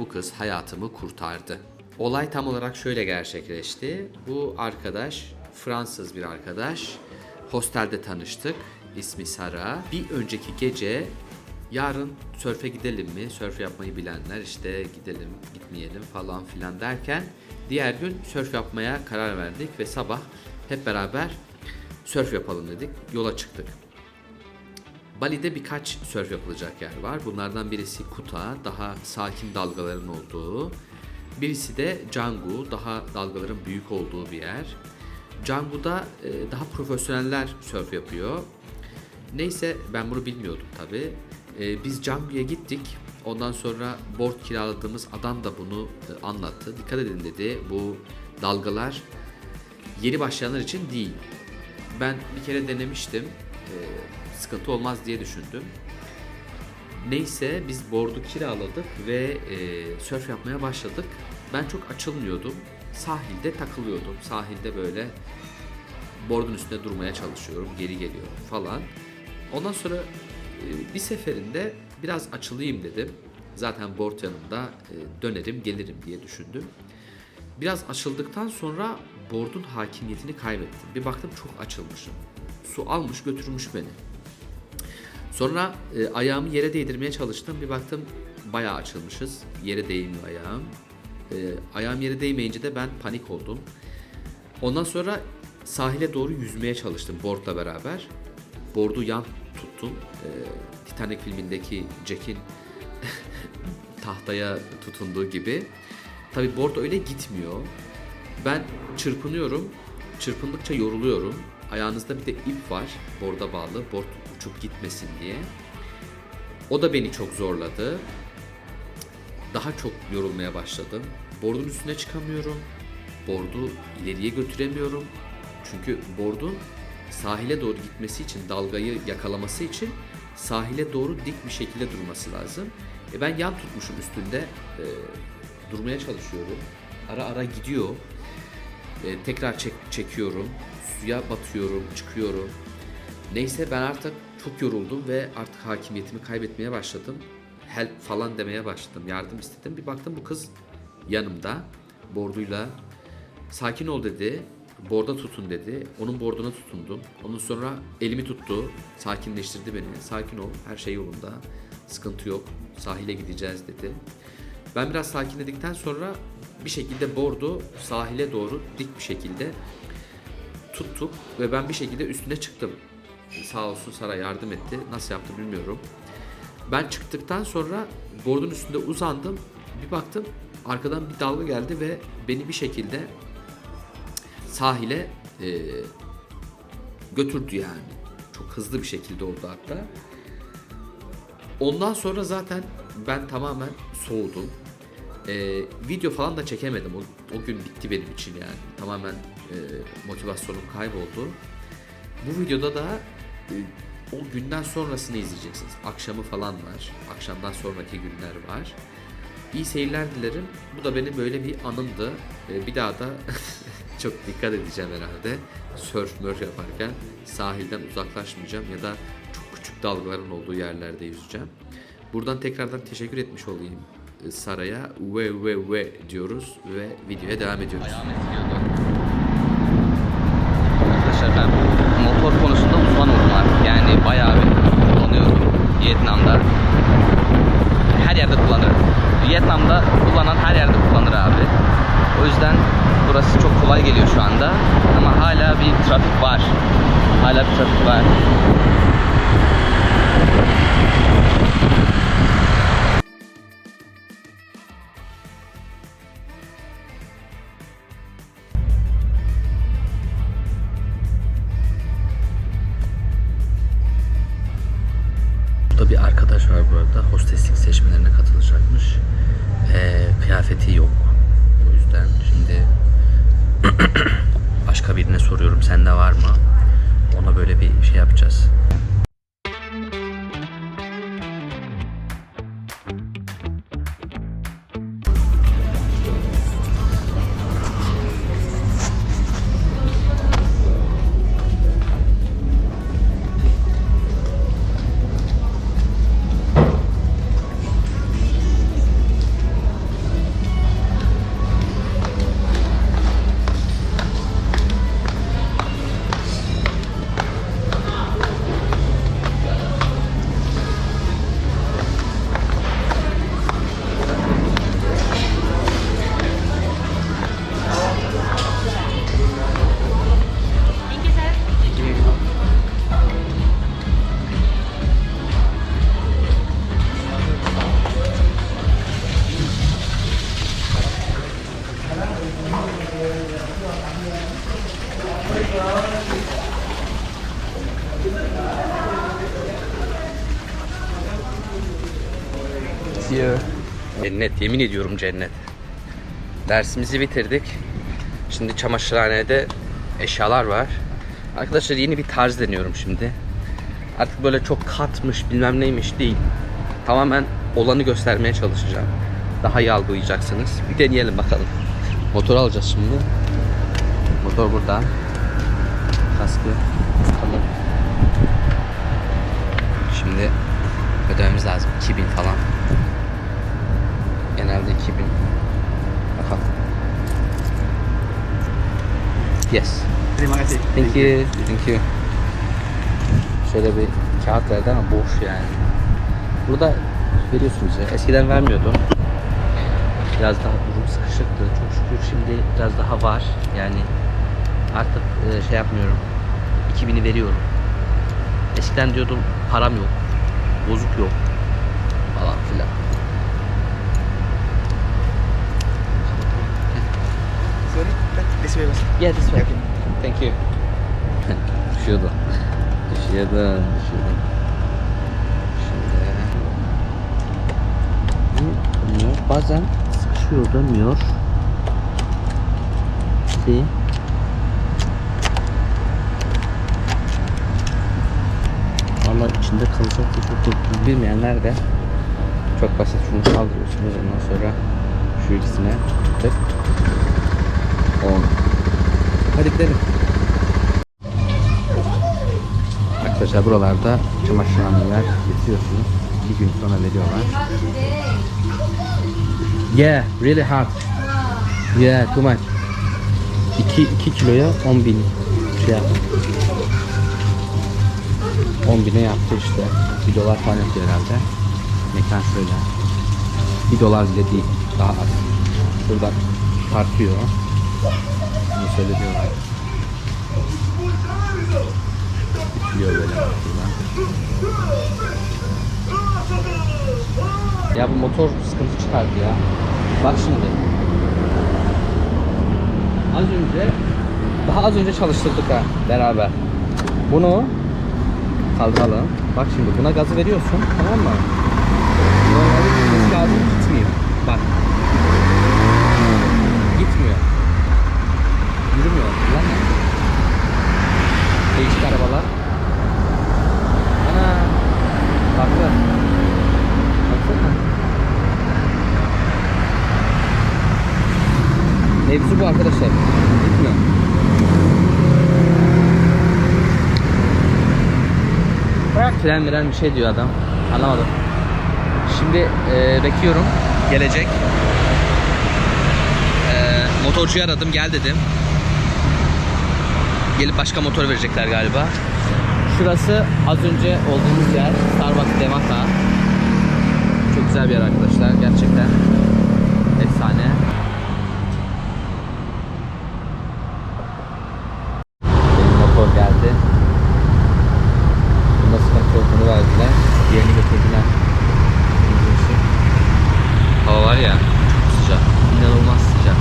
Bu kız hayatımı kurtardı. Olay tam olarak şöyle gerçekleşti. Bu arkadaş Fransız bir arkadaş. Hostelde tanıştık. İsmi Sara. Bir önceki gece yarın sörfe gidelim mi? Sörf yapmayı bilenler işte gidelim, gitmeyelim falan filan derken diğer gün sörf yapmaya karar verdik ve sabah hep beraber sörf yapalım dedik. Yola çıktık. Bali'de birkaç sörf yapılacak yer var. Bunlardan birisi Kuta, daha sakin dalgaların olduğu. Birisi de Canggu, daha dalgaların büyük olduğu bir yer. Canggu'da e, daha profesyoneller sörf yapıyor. Neyse ben bunu bilmiyordum tabi. biz Canggu'ya gittik. Ondan sonra board kiraladığımız adam da bunu e, anlattı. Dikkat edin dedi bu dalgalar yeni başlayanlar için değil. Ben bir kere denemiştim. Ee, sıkıntı olmaz diye düşündüm. Neyse biz board'u kiraladık ve e, sörf yapmaya başladık. Ben çok açılmıyordum. Sahilde takılıyordum. Sahilde böyle board'un üstünde durmaya çalışıyorum. Geri geliyorum falan. Ondan sonra e, bir seferinde biraz açılayım dedim. Zaten board yanında e, dönerim gelirim diye düşündüm. Biraz açıldıktan sonra board'un hakimiyetini kaybettim. Bir baktım çok açılmışım. Su almış götürmüş beni. Sonra e, ayağımı yere değdirmeye çalıştım. Bir baktım bayağı açılmışız. Yere değmiyor ayağım. E, ayağım yere değmeyince de ben panik oldum. Ondan sonra sahile doğru yüzmeye çalıştım boardla beraber. Board'u yan tuttum. E, Titanic filmindeki Jack'in tahtaya tutunduğu gibi. Tabi board öyle gitmiyor. Ben çırpınıyorum. Çırpındıkça yoruluyorum. Ayağınızda bir de ip var. Board'a bağlı. Board uçup gitmesin diye. O da beni çok zorladı. Daha çok yorulmaya başladım. Board'un üstüne çıkamıyorum. Board'u ileriye götüremiyorum. Çünkü board'un sahile doğru gitmesi için, dalgayı yakalaması için sahile doğru dik bir şekilde durması lazım. E ben yan tutmuşum üstünde. E, durmaya çalışıyorum. Ara ara gidiyor. E, tekrar çek, çekiyorum. Suya batıyorum, çıkıyorum. Neyse ben artık çok yoruldum ve artık hakimiyetimi kaybetmeye başladım. Help falan demeye başladım. Yardım istedim. Bir baktım bu kız yanımda. Borduyla sakin ol dedi. Borda tutun dedi. Onun borduna tutundum. Ondan sonra elimi tuttu. Sakinleştirdi beni. Sakin ol. Her şey yolunda. Sıkıntı yok. Sahile gideceğiz dedi. Ben biraz sakinledikten sonra bir şekilde bordu sahile doğru dik bir şekilde tuttuk ve ben bir şekilde üstüne çıktım. Sağ olsun Sara yardım etti. Nasıl yaptı bilmiyorum. Ben çıktıktan sonra bordun üstünde uzandım. Bir baktım arkadan bir dalga geldi ve beni bir şekilde sahile e, götürdü yani. Çok hızlı bir şekilde oldu hatta. Ondan sonra zaten ben tamamen soğudum. Ee, video falan da çekemedim. O, o gün bitti benim için yani. Tamamen e, motivasyonum kayboldu. Bu videoda da e, o günden sonrasını izleyeceksiniz. Akşamı falan var. Akşamdan sonraki günler var. İyi seyirler dilerim. Bu da benim böyle bir anımdı. Ee, bir daha da çok dikkat edeceğim herhalde. Surf mörf yaparken sahilden uzaklaşmayacağım ya da çok küçük dalgaların olduğu yerlerde yüzeceğim. Buradan tekrardan teşekkür etmiş olayım e, Sara'ya. Ve ve ve diyoruz ve videoya devam ediyoruz. Ayağım eskiyordu. Arkadaşlar ben motor konusunda uzman oldum artık. Yani bayağı bir kullanıyorum Vietnam'da. Her yerde kullanırım. Vietnam'da kullanan her yerde kullanır abi. O yüzden burası çok kolay geliyor şu anda. Ama hala bir trafik var. Hala bir trafik var. Cennet. Yemin ediyorum cennet. Dersimizi bitirdik. Şimdi çamaşırhanede eşyalar var. Arkadaşlar yeni bir tarz deniyorum şimdi. Artık böyle çok katmış bilmem neymiş değil. Tamamen olanı göstermeye çalışacağım. Daha iyi algılayacaksınız. Bir deneyelim bakalım. Motor alacağız şimdi. Motor burada. Kaskı takalım. Şimdi ödememiz lazım. 2000 falan. Genelde 2000. Bakalım. Yes. Terima kasih. Thank you. Thank you. Şöyle bir kağıt verdi ama boş yani. Burada veriyorsunuz ya. Eskiden vermiyordum. Biraz daha durum sıkışıktı. Çok şükür şimdi biraz daha var. Yani artık e, şey yapmıyorum. 2000'i veriyorum. Eskiden diyordum param yok. Bozuk yok. Falan filan. Sorry, this way. Yeah, this way. Thank you. düşüyordu. Düşüyordu. Düşüyordu. Şimdi... Dönmüyor. Bazen sıkışıyor, dönmüyor. See? Valla içinde kalacak da çok korktum. Bilmeyenler de çok basit şunu kaldırıyorsunuz ondan sonra şu ikisine tık 10 Hadi gidelim. Arkadaşlar buralarda çamaşırhaneler getiriyorsunuz. Bir gün sonra veriyorlar. Yeah, really hard. Yeah, too much. 2, 2 kiloya 10 bin şey yaptı. 10 bine yaptı işte. 1 dolar falan yapıyor herhalde. Mekan şöyle. 1 dolar bile değil. Daha az. Buradan tartıyor. Bunu söylüyorlar. Bitiyor böyle buradan. Ya bu motor sıkıntı çıkardı ya. Bak şimdi. Az önce daha az önce çalıştırdık ha beraber. Bunu kaldıralım. Bak şimdi buna gazı veriyorsun tamam mı? Normalde lazım gitmiyor. Bak. Gitmiyor. Yürümüyor lan. Değişik arabalar. Ana. Farklı. Baksana. Mevzu bu arkadaşlar. Gitmiyor. Fren miren bir şey diyor adam. Anlamadım. Şimdi e, bekliyorum. Gelecek. E, motorcuyu aradım. Gel dedim. Gelip başka motor verecekler galiba. Şurası az önce olduğumuz yer. Starbucks Demata. Çok güzel bir yer arkadaşlar. Gerçekten efsane. Benim motor geldi. Bunda sıkıntı yok. Bunu verdiler. Diğerini götürdüler. Hava var ya çok sıcak. İnanılmaz sıcak.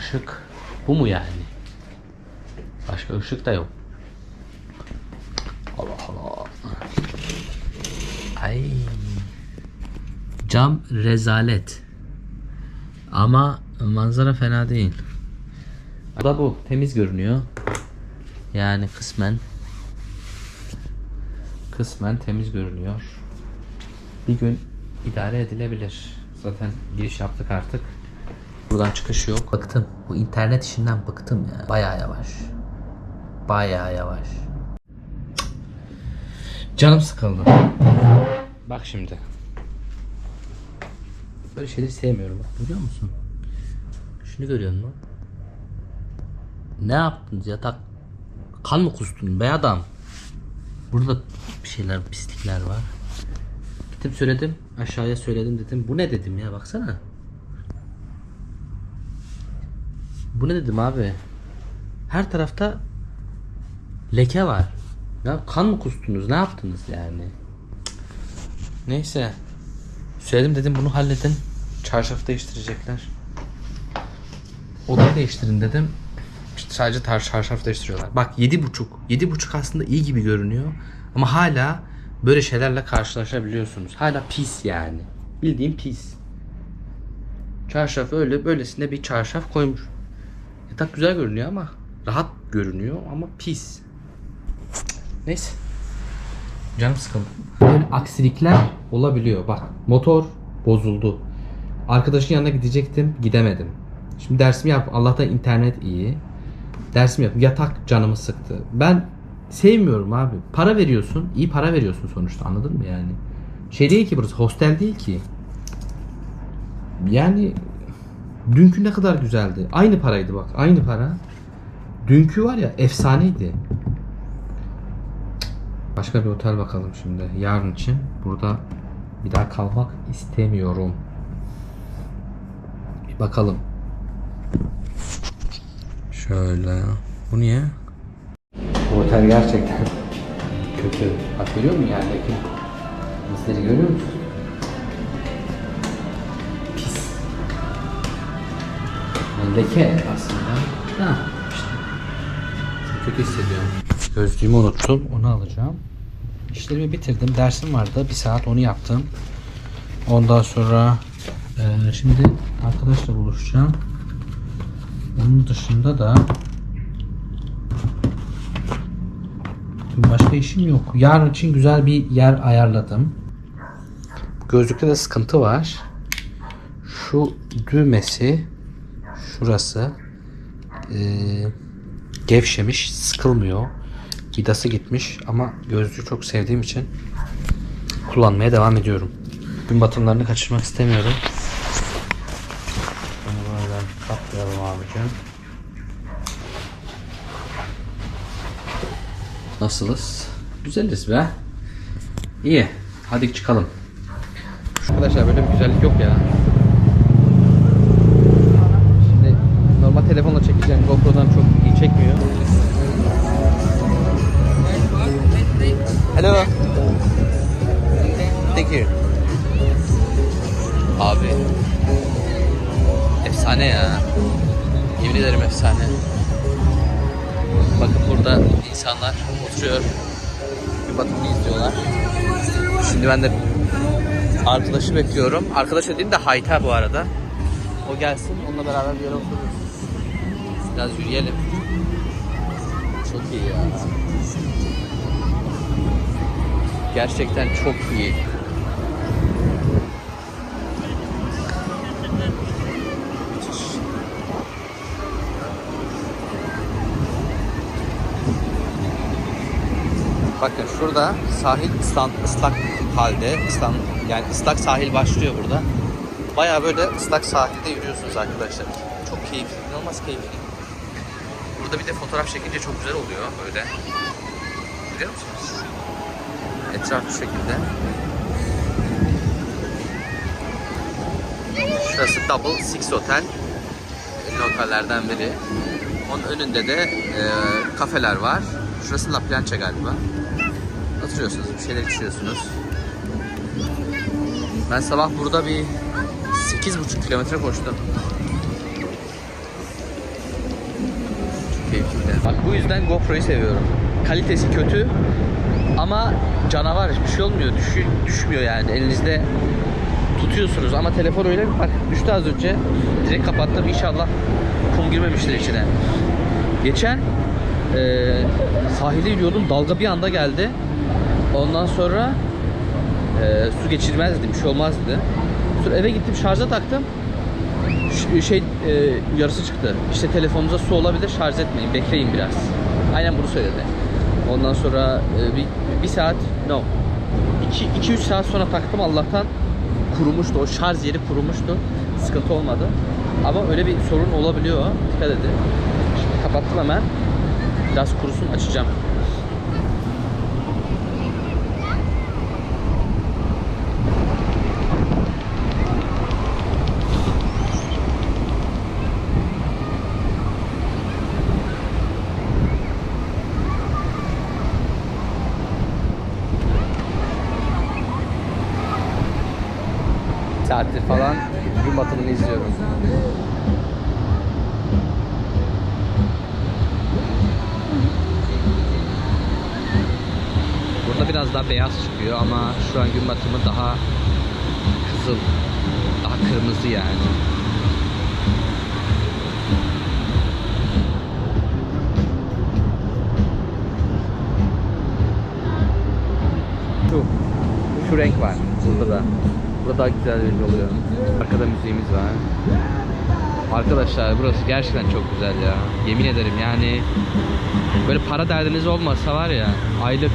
Işık bu mu yani? Başka ışık da yok. Allah Allah. Ay. Cam rezalet. Ama manzara fena değil. Bu da bu. Temiz görünüyor. Yani kısmen kısmen temiz görünüyor. Bir gün idare edilebilir. Zaten giriş yaptık artık. Buradan çıkış yok. Bıktım. Bu internet işinden bıktım ya. Bayağı yavaş. Bayağı yavaş. Canım sıkıldı. Bak şimdi. Böyle şeyleri sevmiyorum. Bak görüyor musun? Şunu görüyor musun? Ne yaptınız yatak? Kan mı kustun be adam? Burada bir şeyler, pislikler var. Gittim söyledim. Aşağıya söyledim dedim. Bu ne dedim ya baksana. Bu ne dedim abi? Her tarafta leke var. Ya kan mı kustunuz? Ne yaptınız yani? Neyse. Söyledim dedim bunu halledin. Çarşaf değiştirecekler. Odayı değiştirin dedim. İşte sadece tar çarşaf değiştiriyorlar. Bak yedi buçuk. Yedi buçuk aslında iyi gibi görünüyor. Ama hala böyle şeylerle karşılaşabiliyorsunuz. Hala pis yani. Bildiğin pis. Çarşaf öyle böylesine bir çarşaf koymuş. Yatak güzel görünüyor ama rahat görünüyor ama pis. Neyse. Canım sıkıldı. Böyle aksilikler olabiliyor. Bak motor bozuldu. Arkadaşın yanına gidecektim gidemedim. Şimdi dersimi yap. Allah'tan internet iyi. Dersimi yap. Yatak canımı sıktı. Ben sevmiyorum abi. Para veriyorsun. iyi para veriyorsun sonuçta anladın mı yani? Şey değil ki burası hostel değil ki. Yani dünkü ne kadar güzeldi. Aynı paraydı bak. Aynı para. Dünkü var ya efsaneydi. Başka bir otel bakalım şimdi. Yarın için burada bir daha kalmak istemiyorum. Bir bakalım. Şöyle. Bu niye? Bu otel gerçekten kötü. Bak görüyor musun yerdeki izleri görüyor musun? Pis. Yani leke aslında. Ha işte. Kötü hissediyorum. Gözlüğümü unuttum. Onu alacağım. İşlerimi bitirdim. Dersim vardı. Bir saat onu yaptım. Ondan sonra eee, şimdi arkadaşla buluşacağım. Onun dışında da başka işim yok. Yarın için güzel bir yer ayarladım. Gözlükte de sıkıntı var. Şu düğmesi şurası eee, gevşemiş, sıkılmıyor. Vidası gitmiş ama gözlüğü çok sevdiğim için kullanmaya devam ediyorum. Gün batımlarını kaçırmak istemiyorum. Bunu böyle kaplayalım abicim. Nasılız? Güzeliz be. İyi. Hadi çıkalım. Arkadaşlar böyle bir güzellik yok ya. Şimdi normal telefonla çekeceğim. GoPro'dan çok iyi çekmiyor. Hello. Thank you. Abi. Efsane ya. Yemin ederim efsane. Bakın burada insanlar oturuyor. Bir batımını izliyorlar. Şimdi ben de arkadaşı bekliyorum. Arkadaş dediğim de Hayta bu arada. O gelsin. Onunla beraber bir yere otururuz. Biraz yürüyelim. Çok iyi ya. Gerçekten çok iyi. Bakın şurada sahil ıslan, ıslak halde. Islan, yani ıslak sahil başlıyor burada. Baya böyle ıslak sahilde yürüyorsunuz arkadaşlar. Çok keyifli, inanılmaz keyifli. Burada bir de fotoğraf çekince çok güzel oluyor böyle. Biliyor musunuz? Etraf bu şekilde. Şurası Double Six Hotel. Ünlü otellerden biri. Onun önünde de e, kafeler var. Şurası La Plancha galiba. Oturuyorsunuz, bir şeyler içiyorsunuz. Ben sabah burada bir 8,5 kilometre koştum. Çok keyifli. Bak bu yüzden GoPro'yu seviyorum. Kalitesi kötü ama canavar hiçbir şey olmuyor. Düşü, düşmüyor yani elinizde tutuyorsunuz ama telefon öyle bir bak düştü az önce. Direkt kapattım inşallah kum girmemiştir içine. Geçen eee sahilde yürüyordum dalga bir anda geldi. Ondan sonra eee, su geçirmez dedim şey olmaz dedi. Sonra eve gittim şarja taktım. Şey eee, yarısı çıktı. İşte telefonunuza su olabilir şarj etmeyin bekleyin biraz. Aynen bunu söyledi. Ondan sonra eee, bir, bir saat no 2-3 saat sonra taktım Allah'tan kurumuştu. O şarj yeri kurumuştu. Sıkıntı olmadı. Ama öyle bir sorun olabiliyor. Dikkat edin. Şimdi kapattım hemen. Biraz kurusun açacağım. Saattir falan gün batımını izliyorum. Burada biraz daha beyaz çıkıyor ama şu an gün batımı daha kızıl, daha kırmızı yani. Burada daha güzel belli oluyor. Arkada müziğimiz var. Arkadaşlar burası gerçekten çok güzel ya. Yemin ederim yani böyle para derdiniz olmasa var ya aylık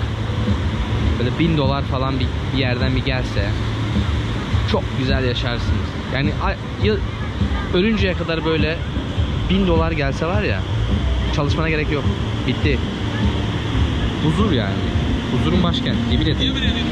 böyle bin dolar falan bir, bir yerden bir gelse çok güzel yaşarsınız. Yani yıl ölünceye kadar böyle bin dolar gelse var ya çalışmana gerek yok. Bitti. Huzur yani. Huzurun başkenti. Yemin ederim.